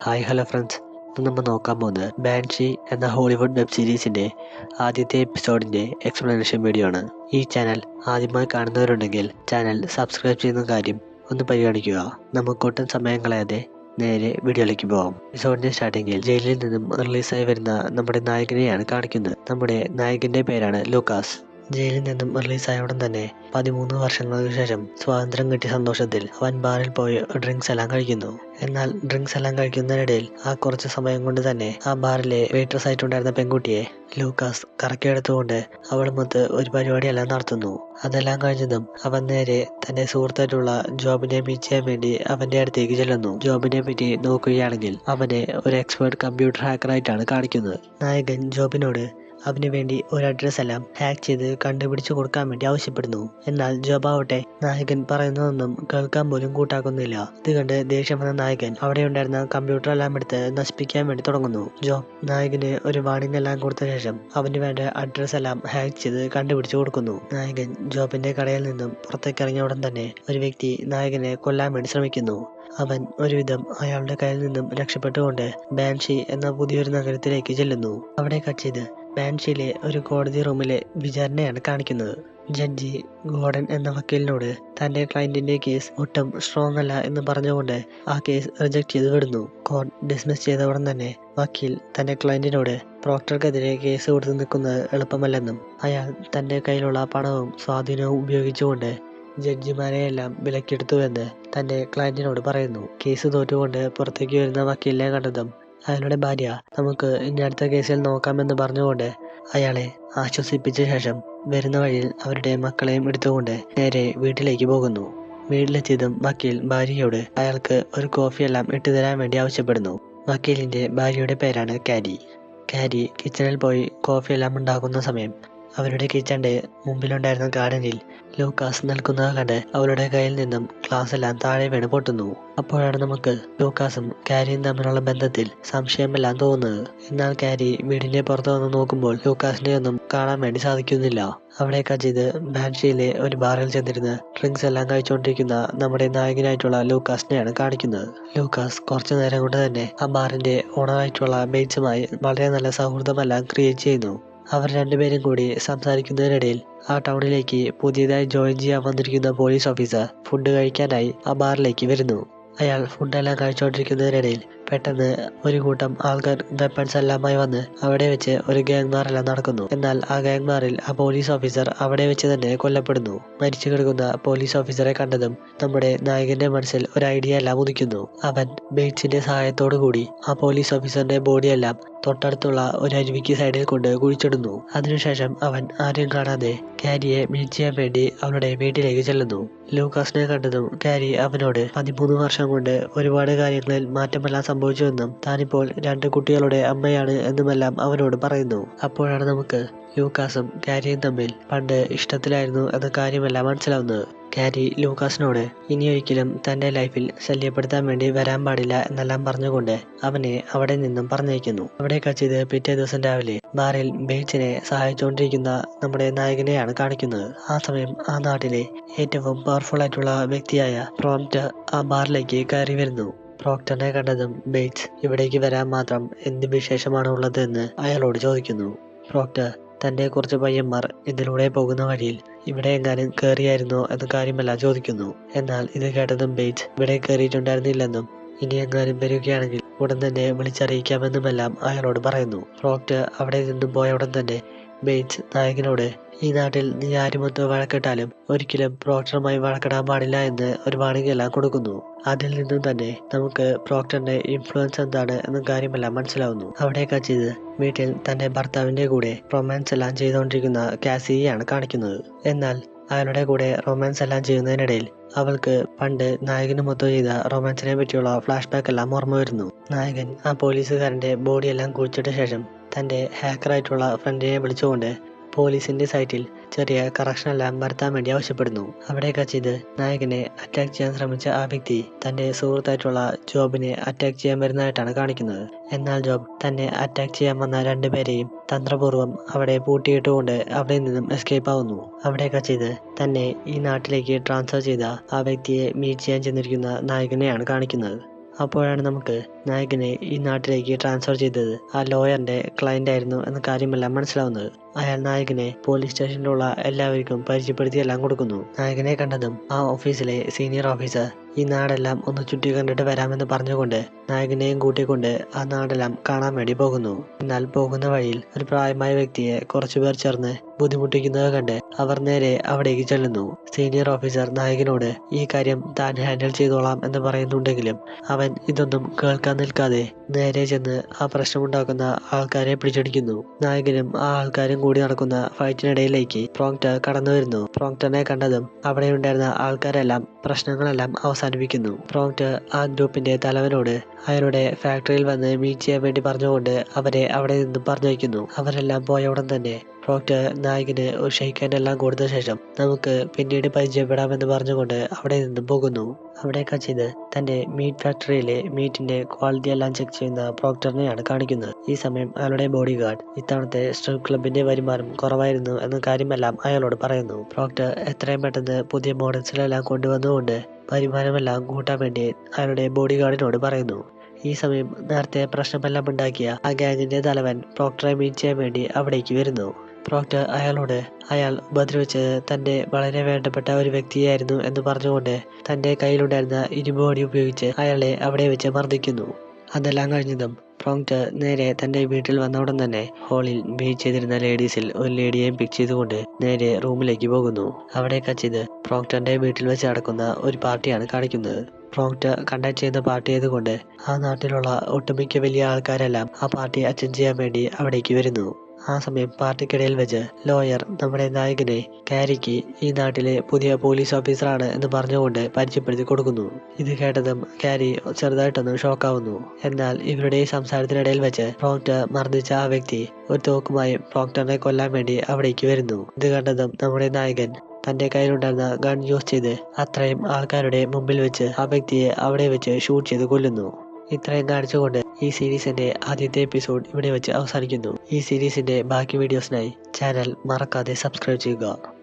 Hi hello friends. ഇന്ന് നമ്മൾ നോക്കാൻ പോകുന്നത് ബാൻഷി എന്ന ഹോളിവുഡ് വെബ് സീരീസിന്റെ ആദ്യത്തെ എപ്പിസോഡിന്റെ എക്സ്പ്ലനേഷൻ വീഡിയോ ആണ്. ഈ ചാനൽ ആദ്യമായി കാണുന്നവരുണ്ടെങ്കിൽ ചാനൽ സബ്സ്ക്രൈബ് ചെയ്യുന്ന കാര്യം ഒന്ന് പരിഗണിക്കുക. നമുക്ക് ഒട്ടും സമയം കളയാതെ നേരെ വീഡിയോയിലേക്ക് പോകാം. എപ്പിസോഡിന്റെ സ്റ്റാർട്ടിങ്ങിൽ ജയിലിൽ നിന്നും റിലീസായി വരുന്ന നമ്മുടെ നായകനെയാണ് കാണിക്കുന്നത്. നമ്മുടെ നായകന്റെ പേരാണ് ലൂക്കാസ്. ജയിലിൽ നിന്നും റിലീസായ ഉടൻ തന്നെ പതിമൂന്ന് വർഷങ്ങൾക്ക് ശേഷം സ്വാതന്ത്ര്യം കിട്ടിയ സന്തോഷത്തിൽ അവൻ ബാറിൽ പോയി ഡ്രിങ്ക്സ് എല്ലാം കഴിക്കുന്നു. എന്നാൽ ഡ്രിങ്ക്സ് എല്ലാം കഴിക്കുന്നതിനിടയിൽ ആ കുറച്ച് സമയം കൊണ്ട് തന്നെ ആ ബാറിലെ വെയിറ്റർസ് ആയിട്ടുണ്ടായിരുന്ന പെൺകുട്ടിയെ ലൂക്കാസ് കറക്കിയെടുത്തുകൊണ്ട് അവളുമൊത്ത് ഒരു പരിപാടിയെല്ലാം നടത്തുന്നു. അതെല്ലാം കഴിഞ്ഞതും അവൻ നേരെ തന്റെ സുഹൃത്തായിട്ടുള്ള ജോബിനെ മീറ്റ് ചെയ്യാൻ വേണ്ടി അവന്റെ അടുത്തേക്ക് ചെല്ലുന്നു. ജോബിനെ പറ്റി നോക്കുകയാണെങ്കിൽ അവനെ ഒരു എക്സ്പേർട്ട് കമ്പ്യൂട്ടർ ഹാക്കറായിട്ടാണ് കാണിക്കുന്നത്. നായകൻ ജോബിനോട് അവന് വേണ്ടി ഒരു അഡ്രസ് എല്ലാം ഹാക്ക് ചെയ്ത് കണ്ടുപിടിച്ചു കൊടുക്കാൻ വേണ്ടി ആവശ്യപ്പെടുന്നു. എന്നാൽ ജോബാവട്ടെ നായകൻ പറയുന്നതൊന്നും കേൾക്കാൻ പോലും കൂട്ടാക്കുന്നില്ല. ഇത് കണ്ട് ദേഷ്യം വന്ന നായകൻ അവിടെ ഉണ്ടായിരുന്ന കമ്പ്യൂട്ടർ എല്ലാം എടുത്ത് നശിപ്പിക്കാൻ വേണ്ടി തുടങ്ങുന്നു. ജോബ് നായകന് ഒരു വാണിംഗ് എല്ലാം കൊടുത്ത ശേഷം അവന് വേണ്ട അഡ്രസ് എല്ലാം ഹാക്ക് ചെയ്ത് കണ്ടുപിടിച്ചു കൊടുക്കുന്നു. നായകൻ ജോബിന്റെ കടയിൽ നിന്നും പുറത്തേക്ക് ഇറങ്ങിയ ഉടൻ തന്നെ ഒരു വ്യക്തി നായകനെ കൊല്ലാൻ വേണ്ടി ശ്രമിക്കുന്നു. അവൻ ഒരുവിധം അയാളുടെ കയ്യിൽ നിന്നും രക്ഷപ്പെട്ടുകൊണ്ട് ബാൻഷി എന്ന പുതിയൊരു നഗരത്തിലേക്ക് ചെല്ലുന്നു. അവിടെ കട്ട് ചെയ്ത് ബാൻഷിയിലെ ഒരു കോടതി റൂമിലെ വിചാരണയാണ് കാണിക്കുന്നത്. ജഡ്ജി ഗോഡൻ എന്ന വക്കീലിനോട് തന്റെ ക്ലയന്റിന്റെ കേസ് ഒട്ടും സ്ട്രോങ് അല്ല എന്ന് പറഞ്ഞുകൊണ്ട് ആ കേസ് റിജക്ട് ചെയ്ത് വിടുന്നു. കോർട്ട് ഡിസ്മിസ് ചെയ്ത ഉടൻ തന്നെ വക്കീൽ തന്റെ ക്ലയന്റിനോട് പ്രോക്ടർക്കെതിരെ കേസ് കൊടുത്തു നിൽക്കുന്നത് എളുപ്പമല്ലെന്നും അയാൾ തന്റെ കയ്യിലുള്ള പണവും സ്വാധീനവും ഉപയോഗിച്ചുകൊണ്ട് ജഡ്ജിമാരെയെല്ലാം വിലക്കെടുത്തുവെന്ന് തന്റെ ക്ലയന്റിനോട് പറയുന്നു. കേസ് തോറ്റുകൊണ്ട് പുറത്തേക്ക് വരുന്ന വക്കീലിനെ കണ്ടതും അയാളുടെ ഭാര്യ നമുക്ക് ഇനി അടുത്ത കേസിൽ നോക്കാമെന്ന് പറഞ്ഞുകൊണ്ട് അയാളെ ആശ്വസിപ്പിച്ച ശേഷം വരുന്ന വഴിയിൽ അവരുടെ മക്കളെയും എടുത്തുകൊണ്ട് നേരെ വീട്ടിലേക്ക് പോകുന്നു. വീട്ടിലെത്തിയതും വക്കീൽ ഭാര്യയോട് അയാൾക്ക് ഒരു കോഫിയെല്ലാം ഇട്ടുതരാൻ വേണ്ടി ആവശ്യപ്പെടുന്നു. വക്കീലിന്റെ ഭാര്യയുടെ പേരാണ് കാരി. കാരി കിച്ചണിൽ പോയി കോഫിയെല്ലാം ഉണ്ടാക്കുന്ന സമയം അവരുടെ കിച്ചന്റെ മുമ്പിലുണ്ടായിരുന്ന ഗാർഡനിൽ ലൂക്കാസ് നിൽക്കുന്നത് കണ്ട് അവരുടെ കയ്യിൽ നിന്നും ഗ്ലാസ് എല്ലാം താഴെ വീണ് പൊട്ടുന്നു. അപ്പോഴാണ് നമുക്ക് ലൂക്കാസും കാരിയും തമ്മിലുള്ള ബന്ധത്തിൽ സംശയമെല്ലാം തോന്നുന്നത്. എന്നാൽ കാരി വീടിന്റെ പുറത്ത് വന്ന് നോക്കുമ്പോൾ ലൂക്കാസിനെ ഒന്നും കാണാൻ വേണ്ടി സാധിക്കുന്നില്ല. അവിടെ കജിത് ബാൻഷിയിലെ ഒരു ബാറിൽ ചെന്നിരുന്ന് ഡ്രിങ്ക്സ് എല്ലാം കഴിച്ചുകൊണ്ടിരിക്കുന്ന നമ്മുടെ നായകനായിട്ടുള്ള ലൂക്കാസിനെയാണ് കാണിക്കുന്നത്. ലൂക്കാസ് കുറച്ചു നേരം കൊണ്ട് തന്നെ ആ ബാറിന്റെ ഓണറായിട്ടുള്ള ബേച്ചുമായി വളരെ നല്ല സൗഹൃദമെല്ലാം ക്രിയേറ്റ് ചെയ്യുന്നു. അവർ രണ്ടുപേരും കൂടി സംസാരിക്കുന്നതിനിടയിൽ ആ ടൗണിലേക്ക് പുതിയതായി ജോയിൻ ചെയ്യാൻ വന്നിരിക്കുന്ന പോലീസ് ഓഫീസർ ഫുഡ് കഴിക്കാനായി ആ ബാറിലേക്ക് വരുന്നു. അയാൾ ഫുഡെല്ലാം കഴിച്ചുകൊണ്ടിരിക്കുന്നതിനിടയിൽ പെട്ടെന്ന് ഒരു കൂട്ടം ആൾക്കാർ വെപ്പൺസ് എല്ലാമായി വന്ന് അവിടെ വെച്ച് ഒരു ഗ്യാങ് നടക്കുന്നു. എന്നാൽ ആ ഗ്യാങ് ആ പോലീസ് ഓഫീസർ അവിടെ വെച്ച് തന്നെ കൊല്ലപ്പെടുന്നു. മരിച്ചു കിടക്കുന്ന പോലീസ് ഓഫീസറെ കണ്ടതും നമ്മുടെ നായകന്റെ മനസ്സിൽ ഒരു ഐഡിയ എല്ലാം ഉദിക്കുന്നു. അവൻ ബേറ്റ്സിന്റെ സഹായത്തോടു കൂടി ആ പോലീസ് ഓഫീസറിന്റെ ബോഡിയെല്ലാം തൊട്ടടുത്തുള്ള ഒരു അരുവിക്ക് സൈഡിൽ കൊണ്ട് കുഴിച്ചിടുന്നു. അതിനുശേഷം അവൻ ആരും കാണാതെ കാരിയെ മീറ്റ് ചെയ്യാൻ വേണ്ടി അവളുടെ വീട്ടിലേക്ക് ചെല്ലുന്നു. ലൂക്കാസിനെ കണ്ടതും കാരി അവനോട് പതിമൂന്ന് വർഷം കൊണ്ട് ഒരുപാട് കാര്യങ്ങളിൽ മാറ്റമെല്ലാം സംഭവിച്ചുവെന്നും താനിപ്പോൾ രണ്ട് കുട്ടികളുടെ അമ്മയാണ് എന്നുമെല്ലാം അവനോട് പറയുന്നു. അപ്പോഴാണ് നമുക്ക് ലൂക്കാസും ഗാരിയും തമ്മിൽ പണ്ട് ഇഷ്ടത്തിലായിരുന്നു എന്ന കാര്യമല്ല മനസ്സിലാവുന്നത്. ഗാരി ലൂക്കാസിനോട് ഇനിയൊരിക്കലും തന്റെ ലൈഫിൽ ശല്യപ്പെടുത്താൻ വേണ്ടി വരാൻ പാടില്ല എന്നെല്ലാം പറഞ്ഞുകൊണ്ട് അവനെ അവിടെ നിന്നും പറഞ്ഞയക്കുന്നു. അവിടെ കച്ചിത് പിറ്റേ ദിവസം രാവിലെ ബാറിൽ ബേച്ചിനെ സഹായിച്ചുകൊണ്ടിരിക്കുന്ന നമ്മുടെ നായകനെയാണ് കാണിക്കുന്നത്. ആ സമയം ആ നാട്ടിലെ ഏറ്റവും പവർഫുൾ ആയിട്ടുള്ള വ്യക്തിയായ പ്രോംറ്റ് ആ ബാറിലേക്ക് കയറി വരുന്നു. പ്രോക്ടറിനെ കണ്ടതും ബേറ്റ്സ് ഇവിടേക്ക് വരാൻ മാത്രം എന്ത് വിശേഷമാണ് ഉള്ളത് എന്ന് അയാളോട് ചോദിക്കുന്നു. പ്രോക്ടർ തന്റെ കുറച്ച് പയ്യന്മാർ ഇതിലൂടെ പോകുന്ന വഴിയിൽ ഇവിടെ എങ്ങാനും കയറിയായിരുന്നോ എന്ന കാര്യമല്ല ചോദിക്കുന്നു. എന്നാൽ ഇത് കേട്ടതും ബേറ്റ് ഇവിടെ കയറിയിട്ടുണ്ടായിരുന്നില്ലെന്നും ഇനി എങ്ങാനും വരികയാണെങ്കിൽ ഉടൻ തന്നെ വിളിച്ചറിയിക്കാമെന്നുമെല്ലാം അയാളോട് പറയുന്നു. പ്രോക്ടർ അവിടെ നിന്നും പോയ ഉടൻ തന്നെ ബേറ്റ്സ് നായകനോട് ഈ നാട്ടിൽ നീ ആരുമൊത്ത് വഴക്കിട്ടാലും ഒരിക്കലും പ്രോക്ടറുമായി വഴക്കിടാൻ പാടില്ല എന്ന് ഒരു വാണിംഗ് എല്ലാം കൊടുക്കുന്നു. അതിൽ നിന്നും തന്നെ നമുക്ക് പ്രോക്ടറിന്റെ ഇൻഫ്ലുവൻസ് എന്താണ് എന്ന കാര്യമെല്ലാം മനസ്സിലാവുന്നു. അവിടെ കച്ചിത് വീട്ടിൽ തന്റെ ഭർത്താവിന്റെ കൂടെ റൊമാൻസ് എല്ലാം ചെയ്തുകൊണ്ടിരിക്കുന്ന കാസിയെയാണ് കാണിക്കുന്നത്. എന്നാൽ അയാളുടെ കൂടെ റൊമാൻസ് എല്ലാം ചെയ്യുന്നതിനിടയിൽ അവൾക്ക് പണ്ട് നായകനുമൊത്ത് ചെയ്ത റൊമാൻസിനെ പറ്റിയുള്ള ഫ്ലാഷ് ബാക്ക് എല്ലാം ഓർമ്മ വരുന്നു. നായകൻ ആ പോലീസുകാരന്റെ ബോഡിയെല്ലാം കുഴിച്ചിട്ട ശേഷം തന്റെ ഹാക്കറായിട്ടുള്ള ഫ്രണ്ടിനെ വിളിച്ചുകൊണ്ട് പോലീസിന്റെ സൈറ്റിൽ ചെറിയ കറക്ഷൻ എല്ലാം വരുത്താൻ വേണ്ടി ആവശ്യപ്പെടുന്നു. അവിടെ കച്ചിത് നായകനെ അറ്റാക്ക് ചെയ്യാൻ ശ്രമിച്ച ആ വ്യക്തി തന്റെ സുഹൃത്തായിട്ടുള്ള ജോബിനെ അറ്റാക്ക് ചെയ്യാൻ വരുന്നതായിട്ടാണ് കാണിക്കുന്നത്. എന്നാൽ ജോബ് തന്നെ അറ്റാക്ക് ചെയ്യാൻ വന്ന രണ്ടുപേരെയും തന്ത്രപൂർവം അവിടെ പൂട്ടിയിട്ടുകൊണ്ട് അവിടെ നിന്നും എസ്കേപ്പ് ആവുന്നു. അവിടെ കച്ചിത് തന്നെ ഈ നാട്ടിലേക്ക് ട്രാൻസ്ഫർ ചെയ്ത ആ വ്യക്തിയെ മീറ്റ് ചെയ്യാൻ ചെന്നിരിക്കുന്ന നായകനെയാണ് കാണിക്കുന്നത്. അപ്പോഴാണ് നമുക്ക് നായകനെ ഈ നാട്ടിലേക്ക് ട്രാൻസ്ഫർ ചെയ്തത്. ആ ലോയറിന്റെ ക്ലയന്റ് ആയിരുന്നു എന്ന കാര്യമെല്ലാം മനസ്സിലാവുന്നത്. അയാൾ നായകനെ പോലീസ് സ്റ്റേഷനിലുള്ള എല്ലാവർക്കും പരിചയപ്പെടുത്തിയെല്ലാം കൊടുക്കുന്നു. നായകനെ കണ്ടതും ആ ഓഫീസിലെ സീനിയർ ഓഫീസർ ഈ നാടെല്ലാം ഒന്ന് ചുറ്റി കണ്ടിട്ട് വരാമെന്ന് പറഞ്ഞുകൊണ്ട് നായകനെയും കൂട്ടിക്കൊണ്ട് ആ നാടെല്ലാം കാണാൻ വേണ്ടി പോകുന്നു. എന്നാൽ പോകുന്ന വഴിയിൽ ഒരു പ്രായമായ വ്യക്തിയെ കുറച്ചുപേർ ചേർന്ന് ബുദ്ധിമുട്ടിക്കുന്നത് കണ്ട് അവർ നേരെ അവിടേക്ക് ചെല്ലുന്നു. സീനിയർ ഓഫീസർ നായകനോട് ഈ കാര്യം താൻ ഹാൻഡിൽ ചെയ്തോളാം എന്ന് പറയുന്നുണ്ടെങ്കിലും അവൻ ഇതൊന്നും കേൾക്കാൻ നിൽക്കാതെ നേരെ ചെന്ന് ആ പ്രശ്നമുണ്ടാക്കുന്ന ആൾക്കാരെ പിടിച്ചടിക്കുന്നു. നായകനും ആ ആൾക്കാരും കൂടി നടക്കുന്ന ഫൈറ്റിനിടയിലേക്ക് പ്രോങ്ക്ടർ കടന്നു വരുന്നു. പ്രോങ്ക്ടറിനെ കണ്ടതും അവിടെ ഉണ്ടായിരുന്ന ആൾക്കാരെല്ലാം പ്രശ്നങ്ങളെല്ലാം അവസാനിപ്പിക്കുന്നു. പ്രോങ്ക്ടർ ആ ഗ്രൂപ്പിന്റെ തലവനോട് അയാളുടെ ഫാക്ടറിയിൽ വന്ന് മീറ്റ് ചെയ്യാൻ വേണ്ടി പറഞ്ഞുകൊണ്ട് അവരെ അവിടെ നിന്നും പറഞ്ഞയക്കുന്നു. അവരെല്ലാം പോയ ഉടൻ തന്നെ പ്രോക്ടർ നായകന് ഒരു ഷെയ്ക്കാൻ എല്ലാം കൊടുത്ത ശേഷം നമുക്ക് പിന്നീട് പരിചയപ്പെടാമെന്ന് പറഞ്ഞുകൊണ്ട് അവിടെ നിന്നും പോകുന്നു. അവിടെ കച്ചിത് തന്റെ മീറ്റ് ഫാക്ടറിയിലെ മീറ്റിന്റെ ക്വാളിറ്റി എല്ലാം ചെക്ക് ചെയ്യുന്ന പ്രോക്ടറിനെയാണ് കാണിക്കുന്നത്. ഈ സമയം അയാളുടെ ബോഡി ഗാർഡ് ഇത്തവണത്തെ സ്ട്രിപ്പ് ക്ലബിന്റെ വരുമാനം കുറവായിരുന്നു എന്ന കാര്യമെല്ലാം അയാളോട് പറയുന്നു. പ്രോക്ടർ എത്രയും പെട്ടെന്ന് പുതിയ മോഡൽസിലെല്ലാം കൊണ്ടുവന്നുകൊണ്ട് വരുമാനമെല്ലാം കൂട്ടാൻ വേണ്ടി അയാളുടെ ബോഡി ഗാർഡിനോട് പറയുന്നു. ഈ സമയം നേരത്തെ പ്രശ്നമെല്ലാം ഉണ്ടാക്കിയ ആ ഗാങ്ങിന്റെ തലവൻ പ്രോക്ടറെ മീറ്റ് ചെയ്യാൻ വേണ്ടി അവിടേക്ക് വരുന്നു. പ്രോക്ടർ അയാളോട് അയാൾ ഉപദ്രവിച്ചത് തന്റെ വളരെ വേണ്ടപ്പെട്ട ഒരു വ്യക്തിയായിരുന്നു എന്ന് പറഞ്ഞുകൊണ്ട് തന്റെ കയ്യിലുണ്ടായിരുന്ന ഇരുമ്പുവടി ഉപയോഗിച്ച് അയാളെ അവിടെ വെച്ച് മർദ്ദിക്കുന്നു. അതെല്ലാം കഴിഞ്ഞതും പ്രോങ്ക്ടർ നേരെ തന്റെ വീട്ടിൽ വന്ന ഉടൻ തന്നെ ഹാളിൽ മീറ്റ് ചെയ്തിരുന്ന ലേഡീസിൽ ഒരു ലേഡിയെയും പിക്ക് ചെയ്തുകൊണ്ട് നേരെ റൂമിലേക്ക് പോകുന്നു. അവിടെ കച്ചിത് പ്രോങ്ക്ടറിന്റെ വീട്ടിൽ വെച്ച് നടക്കുന്ന ഒരു പാർട്ടിയാണ് കാണിക്കുന്നത്. പ്രോങ്ക്ടർ കണ്ടക്ട് ചെയ്യുന്ന പാർട്ടി ആയതുകൊണ്ട് ആ നാട്ടിലുള്ള ഒട്ടുമിക്ക വലിയ ആൾക്കാരെല്ലാം ആ പാർട്ടി അറ്റൻഡ് ചെയ്യാൻ വേണ്ടി അവിടേക്ക് വരുന്നു. ആ സമയം പാർട്ടിക്കിടയിൽ വെച്ച് ലോയർ നമ്മുടെ നായകനെ കാരിക്ക് ഈ നാട്ടിലെ പുതിയ പോലീസ് ഓഫീസറാണ് എന്ന് പറഞ്ഞുകൊണ്ട് പരിചയപ്പെടുത്തി കൊടുക്കുന്നു. ഇത് കേട്ടതും കാരി ചെറുതായിട്ടൊന്ന് ഷോക്കാവുന്നു. എന്നാൽ ഇവരുടെ സംസാരത്തിനിടയിൽ വെച്ച് പ്രോക്ടർ മർദ്ദിച്ച ആ വ്യക്തി ഒരു തോക്കുമായി പ്രോക്ടറിനെ കൊല്ലാൻ വേണ്ടി അവിടേക്ക് വരുന്നു. ഇത് കണ്ടതും നമ്മുടെ നായകൻ തന്റെ കയ്യിലുണ്ടായിരുന്ന ഗൺ യൂസ് ചെയ്ത് അത്രയും ആൾക്കാരുടെ മുമ്പിൽ വെച്ച് ആ വ്യക്തിയെ അവിടെ വെച്ച് ഷൂട്ട് ചെയ്ത് കൊല്ലുന്നു. ഇത്രയും കാണിച്ചുകൊണ്ട് ഈ സീരീസിന്റെ ആദ്യത്തെ എപ്പിസോഡ് ഇവിടെ വെച്ച് അവസാനിക്കുന്നു. ഈ സീരീസിന്റെ ബാക്കി വീഡിയോസിനായി ചാനൽ മറക്കാതെ സബ്സ്ക്രൈബ് ചെയ്യുക.